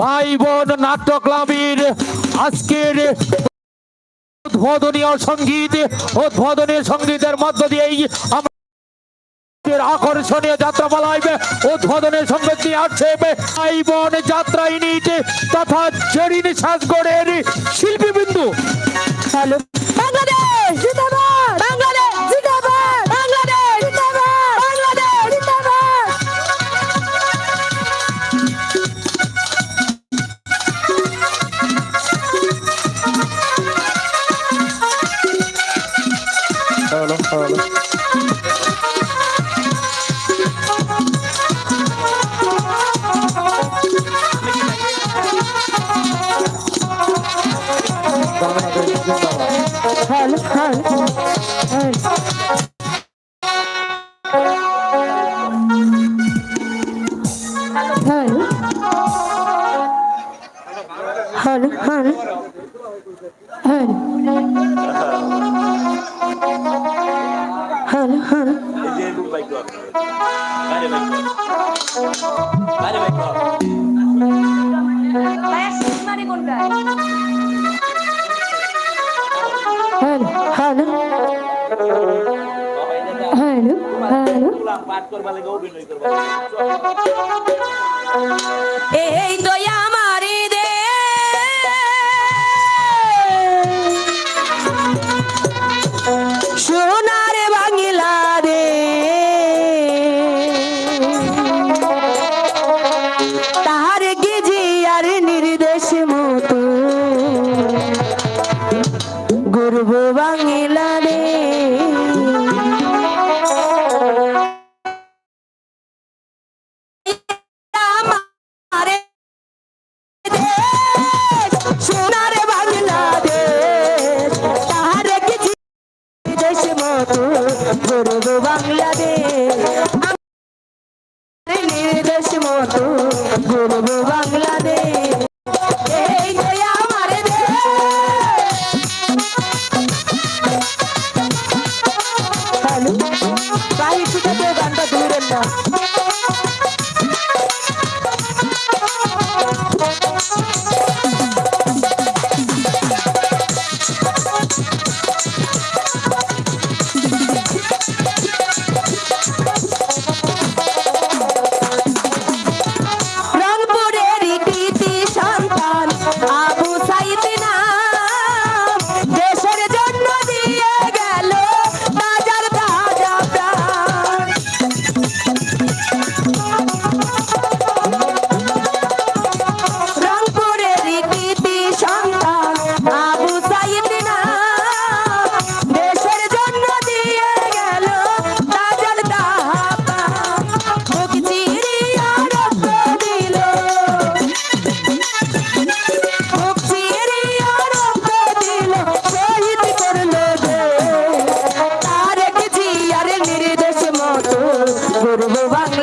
ভাই বোন নাট্য ক্লাবের আজকের উদ্বোধনীয় সংগীত, উদ্বোধনীয় সঙ্গীতের মধ্য দিয়েই আমরা আকর্ষণীয় যাত্রাপালায় উদ্বোধনের সংগীত নিয়ে আসছে। ভাই বোন যাত্রা ইউনিট তথা জরিন সাজগড়ের শিল্পীবিন্দু। Hello. Hello hello hello hello hello এই তো বাংলাদেশ। নির্দেশ মতো গর্ব বাংলাদেশ। এই আমার বাড়ি থেকে গানটা দূরের না।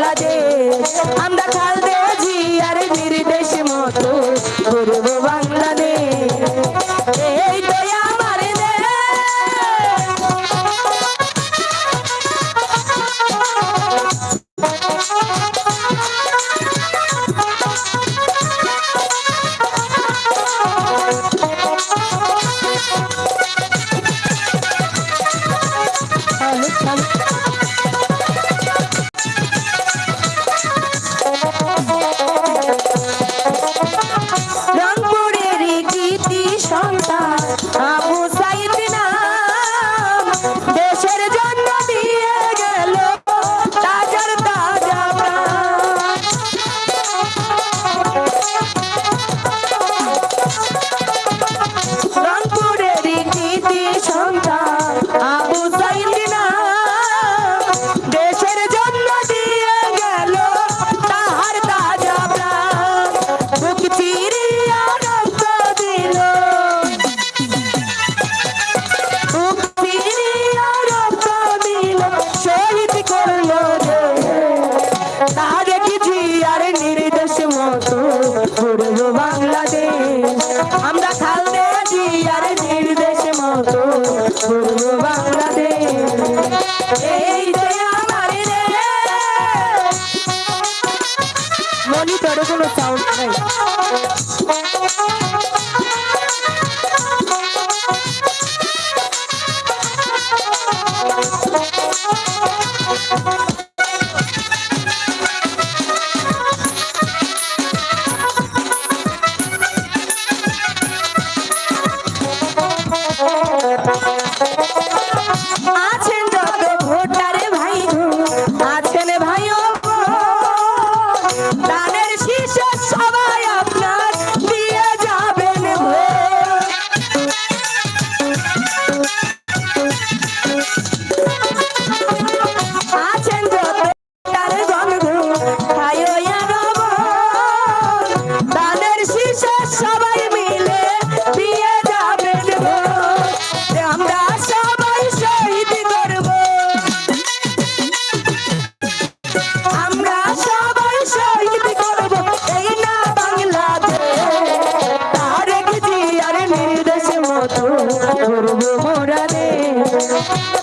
বাংলাদেশ। আমরা খালদে জিয়ার নির্দেশ মতো গর্ব বাংলাদেশ। এই তো আমার আমরা খালদে জিয়ার নির্দেশ মতো পূর্ব বাংলাদেশ। এই যে আমার সাউন্ড নাই। আছেন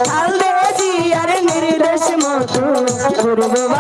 খালদে জিয়ার নির্দেশ মতো করব